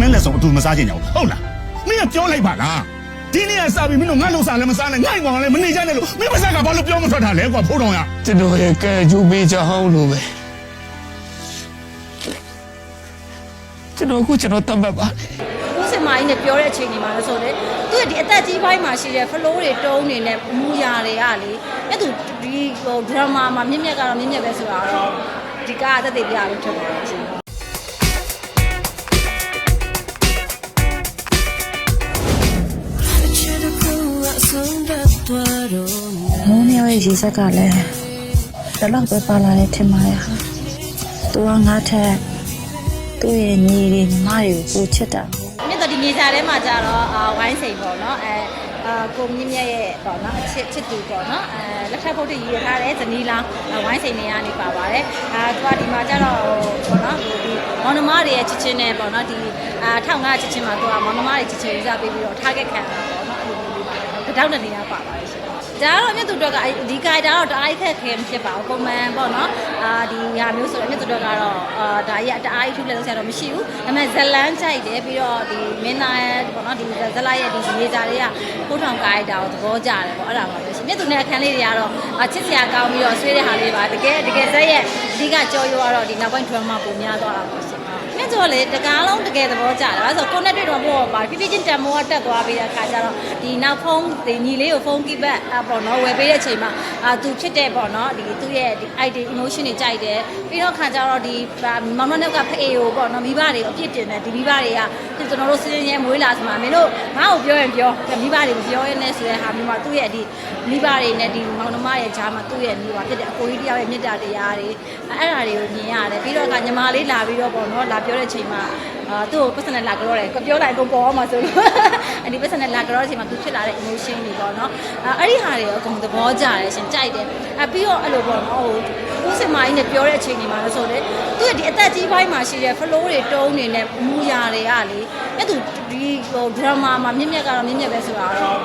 မင်းလက်ဆောင်အတူမစားချင်ကြဘူးဟုတ်လားမင်းကပြောလိုက်ပါလားဒီနေ့ကစားပြီးမင်းတို့ငါ့လို့စားလည်းမစားနဲ့ငါ့ကောင်လည်းမနေကြနဲ့လို့မင်းမစားကဘာလို့ပြောမထွက်တာလဲကွာဖိုးတော်ရကျွန်တော်ရဲ့ကဲကျူပေးချောင်းလို့ပဲကျွန်တော်အခုကျွန်တော်တတ်မှတ်ပါလေဦးစင်မာကြီးနဲ့ပြောတဲ့အချိန်ဒီမှာလဲဆိုလေသူကဒီအသက်ကြီးပိုင်းမှာရှိတဲ့ flow တွေတုံးနေနဲ့မူရာတွေကလေအဲ့သူဒီဟို drama မှာမြင့်မြတ်ကတော့မြင့်မြတ်ပဲဆိုတာတော့ဒီကားအသက်တွေပြလို့ထွက်သွားတယ်ရှင် ရဲ့ရေစက်ကလည်းဒီလောက်ပဲပါလာတယ်ထင်ပါတယ်ဟာသူကငါထက်သူ့ရဲ့ညီတွေညီမတွေကိုပိုချစ်တာမြင့်တော့ဒီမြေစာထဲမှာကြတော့အာဝိုင်းစိန်ပေါ့နော်အဲအာကိုမြင့်မြတ်ရဲ့ပေါ့နော်အချစ်ချစ်သူပေါ့နော်အဲလက်ထပ်ဖို့တည်ရထားတဲ့ဇနီးလောင်းဝိုင်းစိန်နေရနေပါပါတယ်အာသူကဒီမှာကြတော့ပေါ့နော်ဒီမောင်နှမတွေရဲ့ချစ်ချင်းနဲ့ပေါ့နော်ဒီအာထောင်ငါချစ်ချင်းမှာသူကမောင်နှမတွေချစ်ချင်းယူစားပေးပြီးတော့ထားခဲ့ခံတာပေါ့နော်အဲ့လိုမျိုးလေးပါတောက်တဲ့နေရာပါပါတယ်ရှင် ဒါကတော့မြတ်သူတို့ကအဒီကြိုက်တာတော့တအားခက်ခဲမဖြစ်ပါဘူးပုံမှန်ပေါ့နော်အာဒီဟာမျိုးဆိုတော့မြတ်သူတို့ကတော့အာဒါကြီးကတအားထူးလက်လို့ဆရာတော့မရှိဘူးဒါပေမဲ့ဇလန်းကြိုက်တယ်ပြီးတော့ဒီမင်းသားရဲ့ပေါ့နော်ဒီဇလရဲ့ဒီရေစာတွေကကိုထောင်ကားရတာကိုသဘောကျတယ်ပေါ့အဲ့ဒါပါပဲရှင်မြတ်သူနဲ့အခန်းလေးတွေကတော့အာချစ်စရာကောင်းပြီးတော့ဆွေးတဲ့ဟာလေးပါတကယ်တကယ်ဇက်ရဲ့အဓိကကြောရောကတော့ဒီနောက်ပိုင်း drama ပုံများသွားတာပေါ့ ရှင်မြတ်ကျော်လေတကားလုံးတကယ်သဘောကျတယ်အဲဆိုကိုနဲ့တွေ့တော့ပေါ့ပါဖြည်းဖြည်းချင်းတန်မိုးကတက်သွားပြီးတဲ့အခါကျတော့ဒီနောက်ဖုန်းဒီညီလေးကိုဖုန်းကိဘတ်အပေါ့နော်ဝယ်ပေးတဲ့အချိန်မှာအာသူဖြစ်တဲ့ပေါ့နော်ဒီသူ့ရဲ့ဒီ ID emotion တွေကြိုက်တယ်ပြီးတော့ခါကျတော့ဒီမောင်နှောက်ကဖအေကိုပေါ့နော်မိဘတွေကိုအပြစ်တင်တယ်ဒီမိဘတွေကကျွန်တော်တို့စင်းရဲမွေးလာဆိုမှမင်းတို့ငါ့ကိုပြောရင်ပြောမိဘတွေကိုပြောရင်းနဲ့ဆိုတဲ့ဟာမျိုးမှာသူ့ရဲ့ဒီမိဘတွေနဲ့ဒီမောင်နှမရဲ့ဂျာမှာသူ့ရဲ့မိဘဖြစ်တဲ့အကိုကြီးတယောက်ရဲ့မေတ္တာတရားတွေအဲ့ဒါတွေကိုမြင်ရတယ်ပြီးတော့ကညီမလေးလာပြီးတော့ပေါ့နော်လာပြောတဲ့အချိန်မှာအာသူ့ကို personal လာကြောတယ်ကိုပြောလိုက်အကုန်ပေါ်အောင်မှာဆိုလို့အဲ့ဒီ personal လာကြောတဲ့အချိန်မှာသူဖြစ်လာတဲ့ emotion တွေပေါ့နော်အဲ့ဒီဟာတွေရောအကုန်သဘောကျတယ်ရှင်ကြိုက်တယ်အပြီးတော့အဲ့လိုပေါ့နော်ဟိုဦးစင်မာကြီးနဲ့ပြောတဲ့အချိန်ဒီမှာလဲဆိုလေသူကဒီအသက်ကြီးပိုင်းမှာရှိတဲ့ flow တွေတုံးနေနဲ့မူရာတွေကလေအဲ့သူဒီဟို drama မှာမြင့်မြတ်ကတော့မြင့်မြတ်ပဲဆိုတာတော့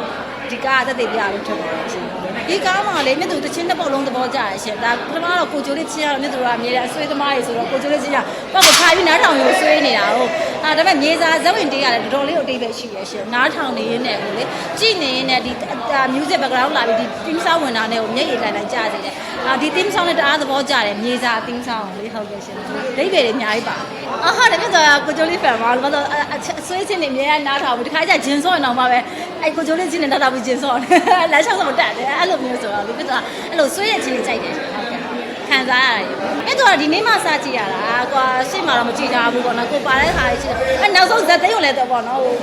ဒီကားအသက်တွေပြလို့ထွက်သွားတယ်ရှင်ဒီကားမှာလေမြတ်သူတချင်းတစ်ပုတ်လုံးသဘောကျရရှင်ဒါပထမတော့ကိုကျိုးလေးချင်းရတော့မြတ်သူကအမြဲတမ်းအဆွေးသမားရေဆိုတော့ကိုကျိုးလေးချင်းရပေါ့ကိုထိုင်ပြီးနားထောင်ရိုးဆွေးနေတာဟုတ် အာဒါပေမဲ့မြေစာဇဝင်တေးကလည်းတော်တော်လေးအတိတ်ပဲရှိရရှင်နားထောင်နေရင်းနဲ့ကိုလေကြည်နေရင်းနဲ့ဒီ music background လာပြီးဒီ theme song ဝင်တာနဲ့ကိုမျက်ရည်တိုင်တိုင်ကြားစေတယ်အာဒီ theme song နဲ့တအားသဘောကျတယ်မြေစာ theme song ကိုလေဟုတ်ကဲ့ရှင်ဒိတ်ပဲတွေအများကြီးပါအာဟာဒါမြတ်သူကကိုကျိုးလေး fan ပါလို့တော့အဆွေးချင်းနေအများကြီးနားထောင်ပြီးဒီခါကျဂျင်စော့နေအောင်ပါပဲအဲ့ကိုကျိုးလေးချင်းနေနားထောင်ပြီးဂျင်စော့တယ်လမ်းလျှောက်ဆိုတက်တယ်အဲ့လိုမျိုးဆိုတော့လေမြတ်သူကအဲ့လိုဆွေးရချင်းကြိုက်တယ်ဟုတ်ကဲ့ ခံစားရတယ်။အဲ့တော့ဒီနေ့မှစကြည့်ရတာကွာရှေ့မှာတော့မကြည့်ကြဘူးပေါ့နော်ကိုပါတဲ့ခါကြီးရှိတယ်။အဲ့နောက်ဆုံးဇက်သိန်းကိုလည်းတော့ပေါ့နော်ဟို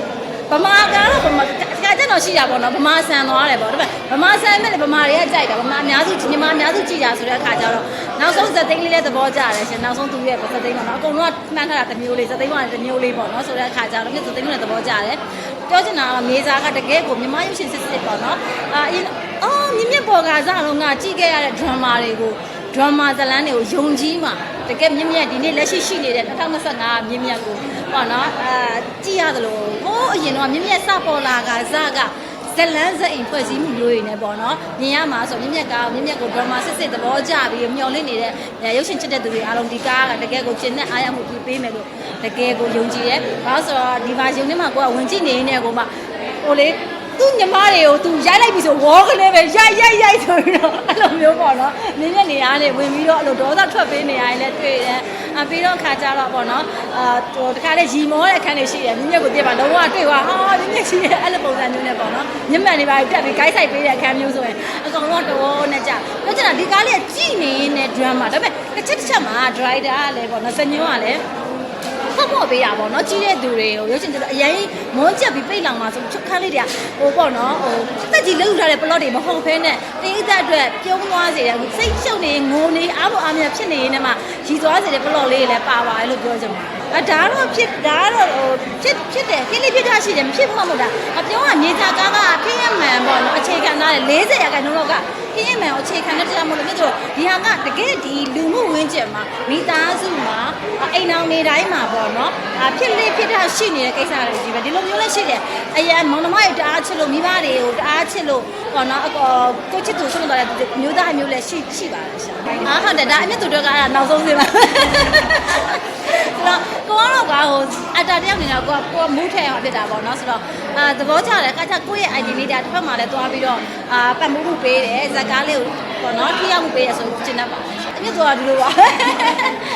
ဗမာကတော့ဗမာတခါကျတော့ရှိတာပေါ့နော်ဗမာဆန်သွားတယ်ပေါ့ဒါပေမဲ့ဗမာဆန်မဲ့ဗမာတွေကကြိုက်တာဗမာအများစုညီမအများစုကြည့်ကြဆိုတဲ့အခါကျတော့နောက်ဆုံးဇက်သိန်းလေးလည်းသဘောကျတယ်ရှင်နောက်ဆုံးသူရဲ့ဇက်သိန်းပေါ့နော်အကုန်လုံးကမှန်းထားတာတစ်မျိုးလေးဇက်သိန်းကတစ်မျိုးလေးပေါ့နော်ဆိုတဲ့အခါကျတော့မြတ်ဇက်သိန်းလည်းသဘောကျတယ်ပြောချင်တာကမေဇာကတကယ်ကိုမြမရုပ်ရှင်စစ်စစ်ပေါ့နော်အာအင်းအော်မြင့်မြတ်ပေါ်ကစားတော့ငါကြည့်ခဲ့ရတဲ့ drama တွေကို ဒရမာဇလန်းတွေကိုယုံကြည်မှာတကယ်မြင့်မြတ်ဒီနေ့လက်ရှိရှိနေတဲ့2025မြင့်မြတ်ကိုပေါ့နော်အာကြည့်ရသလိုဟိုးအရင်တော့မြင့်မြတ်စပေါ်လာကဇကဇလန်းဇအိမ်ဖွဲ့စည်းမှုမျိုးတွေနဲ့ပေါ့နော်မြင်ရမှာဆိုမြင့်မြတ်ကမြင့်မြတ်ကိုဒရမာစစ်စစ်သဘောကျပြီးမျော်လင့်နေတဲ့ရုပ်ရှင်ချစ်တဲ့သူတွေအားလုံးဒီကားကတကယ်ကိုကျင့်တဲ့အားရမှုပြပေးမယ်လို့တကယ်ကိုယုံကြည်ရဲ။ဘာလို့ဆိုတော့ဒီမှာယုံနေမှာကိုကဝင်ကြည့်နေနေကိုမှဟိုလေသူ့ညီမတွေကိုသူရိုက်လိုက်ပြီဆိုဝေါကလေးပဲရိုက်ရိုက်ရိုက်ဆိုပြီးတော့အဲ့လို မျိုးပေါ့နော်နင်းတဲ့နေရာနဲ့ဝင်ပြီးတော့အဲ့လိုဒေါသထွက်ပေးနေရတယ်လည်းတွေ့တယ်အပြီးတော့ခါကြတော့ပေါ့နော်အာဟိုတခါလေရီမောတဲ့အခန်းတွေရှိတယ်မြင့်မြတ်ကိုပြပါလုံးဝတွေ့သွားဟာမြင့်မြတ်ရှိရဲ့အဲ့လိုပုံစံမျိုးနဲ့ပေါ့နော်မြင့်မြတ်နေပါတက်ပြီး guide ဆိုင်ပေးတဲ့အခန်းမျိုးဆိုရင်အကောင်လုံးတော့နဲ့ကြာပြောချင်တာဒီကားလေးကကြည်နေတဲ့ drama ဒါပေမဲ့တစ်ချက်တစ်ချက်မှာ driver ကလည်းပေါ့နော်စညွန်းကလည်းဖ တ်ဖို့ပေးတာပေါ့နော်ကြီးတဲ့သူတွေကိုရုပ်ရှင်ကျတော့အရင်မွန်းချက်ပြီးပိတ်လောင်မှာဆိုချုပ်ခန်းလေးတွေကဟိုပေါ့နော်ဟိုတက်ကြီးလှုပ်ထားတဲ့ plot တွေမဟုတ်ဘဲနဲ့တိတ်သက်အတွက်ပြုံးသွားစေတယ်စိတ်ရှုပ်နေငိုနေအားမအားမြဖြစ်နေနေမှာရီသွားစေတဲ့ plot လေးတွေလည်းပါပါတယ်လို့ပြောချင်ပါတယ်အဒါတော့ဖြစ်ဒါကတော့ဟိုဖြစ်ဖြစ်တယ်ဖြစ်လေးဖြစ်တာရှိတယ်မဖြစ်မှမဟုတ်တာအပြောင်းကမြေစာကားကခင်းရမှန်ပေါ့နော်အခြေခံသားတယ်40ရာခိုင်နှုန်းလောက် ကခင်းရမှန်ကိုအခြေခံတဲ့တရားမလို့မြတ်တို့ဒီဟာကတကယ်ဒီလူမှုဝင်းကျင်မှာမိသားစုမှာအိမ်အောင်နေတိုင်းမှာပေါ့နော်အာဖြစ်လေဖြစ်တာရှိနေတဲ့ကိစ္စတွေကြီးပဲဒီလိုမျိုးလည်းရှိတယ်အရင်မောင်နှမတွေတအားချစ်လို့မိဘတွေကိုတအားချစ်လို့ပေါ့နော်အကောကိုချစ်သူဆုံးသွားတဲ့မျိုးသားမျိုးလည်းရှိရှိပါတယ်ရှာအာဟုတ်တယ်ဒါအမြတ်သူတို့ကအဲ့ဒါနောက်ဆုံးစင်းပါဆိုတော့ ကိုကတော့ကဟိုအတာတယောက်နေတော့ကိုကကိုကမူးထဲအောင်ဖြစ်တာပေါ့နော်ဆိုတော့အာသဘောကျတယ်အခါကျကိုယ့်ရဲ့ ID လေးဒါတစ်ဖက်မှာလည်းတွားပြီးတော့အာပတ်မှုမှုပေးတယ်ဇက်ကားလေးကိုပေါ့နော်ထိရောက်မှုပေးရဆိုကျင်တတ်ပါတယ်အမြတ်သူကဒီလိုပါ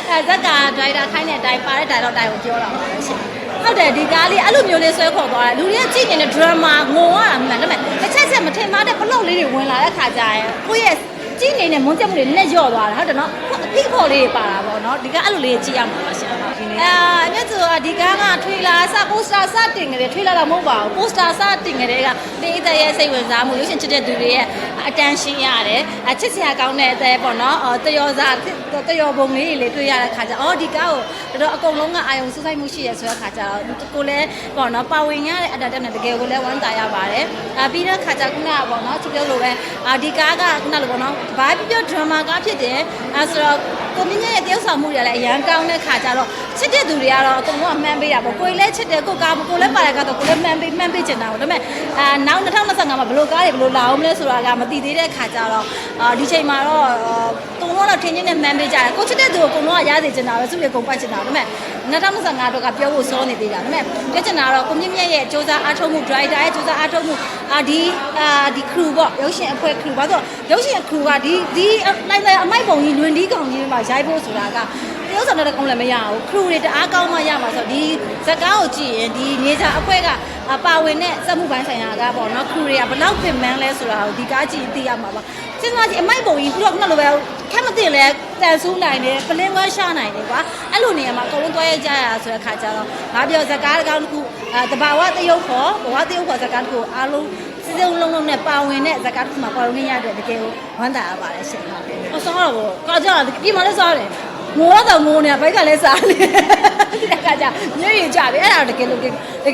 အဲဇက်ကာဒရိုက်တာခိုင်းတဲ့အတိုင်းပါတဲ့ dialogue တိုင်းကိုပြောတာပါရှင်ဟုတ်တယ်ဒီကားလေးအဲ့လိုမျိုးလေးဆွဲခေါ်သွားတယ်လူတွေကကြည့်နေတဲ့ drama ငုံရတာမှန်တယ်မဲ့တစ်ချက်ချက်မထင်မှတဲ့ဘလောက်လေးတွေဝင်လာတဲ့ခါကျရင်ကိုယ့်ရဲ့ကြည့်နေတဲ့မုန်းချက်မှုတွေနည်းလျော့သွားတာဟုတ်တယ်နော်အဖိဖော်လေးတွေပါတာပေါ့နော်ဒီကအဲ့လိုလေးကြည့်ရမှာပါရှင် အာအမြတ်သူကဒီကားကထွေလာစပိုစတာစတင်ကြတယ်ထွေလာတော့မဟုတ်ပါဘူးပိုစတာစတင်ကြတဲ့ကတေးအသက်ရဲ့စိတ်ဝင်စားမှုရုပ်ရှင်ချစ်တဲ့သူတွေရဲ့အတန်ရှင်းရတယ်အချစ်စရာကောင်းတဲ့အသက်ပေါ့နော်တယောစားတယောပုံလေးတွေလေးတွေ့ရတဲ့ခါကျအော်ဒီကားကိုတော်တော်အကုန်လုံးကအာယုံစူးစိုက်မှုရှိရဆိုတဲ့ခါကျတော့ကိုလည်းပေါ့နော်ပါဝင်ရတဲ့အတန်တက်နဲ့တကယ်ကိုလည်းဝမ်းသာရပါတယ်အာပြီးတဲ့ခါကျခုနကပေါ့နော်သူပြောလို့ပဲအာဒီကားကခုနလိုပေါ့နော်ဘာပြပြောဒရမာကားဖြစ်တယ်အဲဆိုတော့ ကိုမြင့်ရဲ့တယောက်ဆောင်မှုတွေလည်းအရန်ကောင်းတဲ့ခါကျတော့ချစ်တဲ့သူတွေကတော့အကုန်လုံးကမှန်းပေးတာပေါ့ကိုယ်လည်းချစ်တယ်ကိုကားကိုလည်းပါရကတော့ကိုလည်းမှန်းပေးမှန်းပေးချင်တာပေါ့ဒါပေမဲ့အာနောက်2025မှာဘယ်လိုကားတွေဘယ်လိုလာအောင်လဲဆိုတာကမသိသေးတဲ့ခါကျတော့အာဒီချိန်မှာတော့တုံတော့တော့ထင်းချင်းနဲ့မှန်းပေးကြတယ်ကိုချစ်တဲ့သူကိုအကုန်လုံးကရစေချင်တာပဲသူ့ရဲ့ကုန်ပတ်ချင်တာဒါပေမဲ့2025တော့ကပြောဖို့စောနေသေးတာဒါပေမဲ့ပြောချင်တာကတော့ကိုမြင့်မြတ်ရဲ့စ조사အားထုတ်မှု driver ရဲ့စ조사အားထုတ်မှုအာဒီအာဒီ crew ပေါ့ရုပ်ရှင်အဖွဲ့ crew ဘာလို့ရုပ်ရှင် crew ကဒီဒီလိုက်လိုက်အမိုက်ပုံကြီးလွင်ဒီကောင်ကြီးမှာ ရိုက်ဖို့ဆိုတာကတရုပ်ဆောင်တဲ့ကောင်လည်းမရဘူး crew တွေတအားကောင်းမှရမှာဆိုတော့ဒီဇက်ကားကိုကြည့်ရင်ဒီနေကြအဖွဲ့ကပါဝင်တဲ့စက်မှုပိုင်းဆိုင်ရာကပေါ့နော် crew တွေကဘယ်လောက်ပြင်မှန်းလဲဆိုတာကိုဒီကားကြည့်သိရမှာပါစဉ်းစားကြည့်အမိုက်ပုံကြီးပြီးတော့ခုနလိုပဲခက်မသိလဲတန်ဆူးနိုင်တယ်ပလင်းဝါရှာနိုင်တယ်ကွာအဲ့လိုနေရာမှာအကုန်လုံးတွဲရကြရဆိုတဲ့ခါကျတော့ငါပြောဇက်ကားတကောင်တစ်ခုအဲတဘာဝတရုပ်ခေါ်ဘဝတရုပ်ခေါ်ဇက်ကားတစ်ခုအားလုံးစစုံလုံးလုံးနဲ့ပါဝင်တဲ့ဇက်ကားတစ်ခုမှာပါဝင်ရတဲ့တကယ်ကိုဝမ်းသာရပါတယ်ရှင်ဟုတ် တယ်အဆောတော့ကောကြောက်ပြင်မလဲစားတယ်ငိုတော့ငိုနေဘိုက်ကလည်းစားနေဒီကကြမျက်ရည်ကြပြီအဲ့ဒါတော့တကယ်လို့တ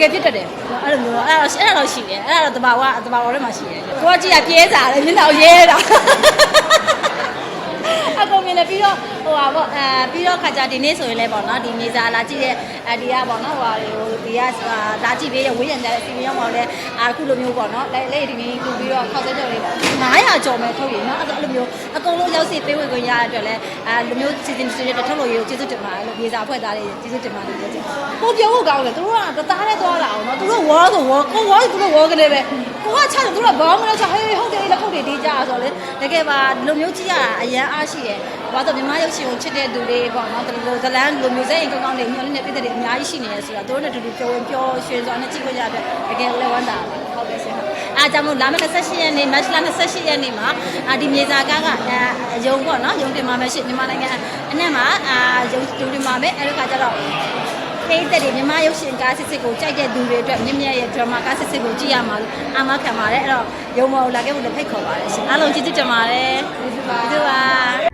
ကယ်ဖြစ်တတ်တယ်အဲ့လိုမျိုးအဲ့ဒါအဲ့ဒါတော့ရှိတယ်အဲ့ဒါတော့တဘာဝတဘာဝထဲမှာရှိတယ်ကိုကကြည့်ရပြဲစားတယ်မျက်နှာရဲတာအကုန်မြင်တယ်ပြီးတော့ဟိုပါပေါ့အဲပြီးတော့ခါကြဒီနေ့ဆိုရင်လည်းပေါ့နော်ဒီနေစားလာကြည့်တဲ့အဲဒီကပေါ့နော်ဟိုဟာဟိုဒီကလာကြည့်ပေးရဲ့ဝေးရံတဲ့စီမီရောက်ပါလဲအခုလိုမျိုးပေါ့နော်လက်လက်ဒီနေ့တူပြီးတော့ခောက်စဲကြော်လေး900ကျော်မဲ့ထုတ်ရနော်အဲ့လိုမျိုး အကုန်လုံးရောက်စီပေးဝေခွင့်ရတဲ့အတွက်လည်းအဲလိုမျိုးစီစဉ်စီစဉ်ထုတ်လို့ရကျေးဇူးတင်ပါတယ်လို့မြေစာအဖွဲ့သားတွေကျေးဇူးတင်ပါတယ်ပြောချင်ပို့ပြောဖို့ကောင်းတယ်သူတို့ကတသားနဲ့သွားတာအောင်နော်သူတို့ဝါဆိုဝါကိုဝါသူတို့ဝါကနေပဲကိုကချတယ်သူတို့ကဘောင်းမလို့ချဟေးဟုတ်တယ်လက်ခုပ်တွေတီးကြဆိုလေတကယ်ပါဒီလိုမျိုးကြည့်ရတာအရန်အားရှိတယ်ဘာလို့မြန်မာရုပ်ရှင်ကိုချစ်တဲ့သူတွေပေါ့နော်ဒီလိုဇလန်းလိုမျိုးစိတ်အိမ်ကောင်းကောင်းတွေမျှော်လင့်တဲ့ပြည်သက်တွေအများကြီးရှိနေတယ်ဆိုတော့တို့နဲ့တူတူပြောဝင်ပြောရွှင်စွာနဲ့ကြည့်ခွင့်ရတဲ့တကယ်လည်းဝမ်းသာတယ်ဟုတ်ကဲ့ဆရာအားကြောင့်မို့လာမယ့်28ရက်နေ့မတ်လ28ရက်နေ့မှာအာဒီမြေစာကားကအဲရုံပေါ့နော်ရုံတင်မှာမရှိမြန်မာနိုင်ငံအနက်မှာအာရုံရုံတင်မှာပဲအဲဒီခါကျတော့ဖိတဲ့တွေမြန်မာရုပ်ရှင်ကားစစ်စစ်ကိုကြိုက်တဲ့သူတွေအတွက်မြင့်မြတ်ရဲ့ drama ကားစစ်စစ်ကိုကြည့်ရမှာလို့အာမခံပါတယ်အဲ့တော့ရုံမော်လာခဲ့ဖို့လည်းဖိတ်ခေါ်ပါတယ်ရှင်အားလုံးကျေးဇူးတင်ပါတယ်ကျေးဇူးပါကျေးဇူးပါ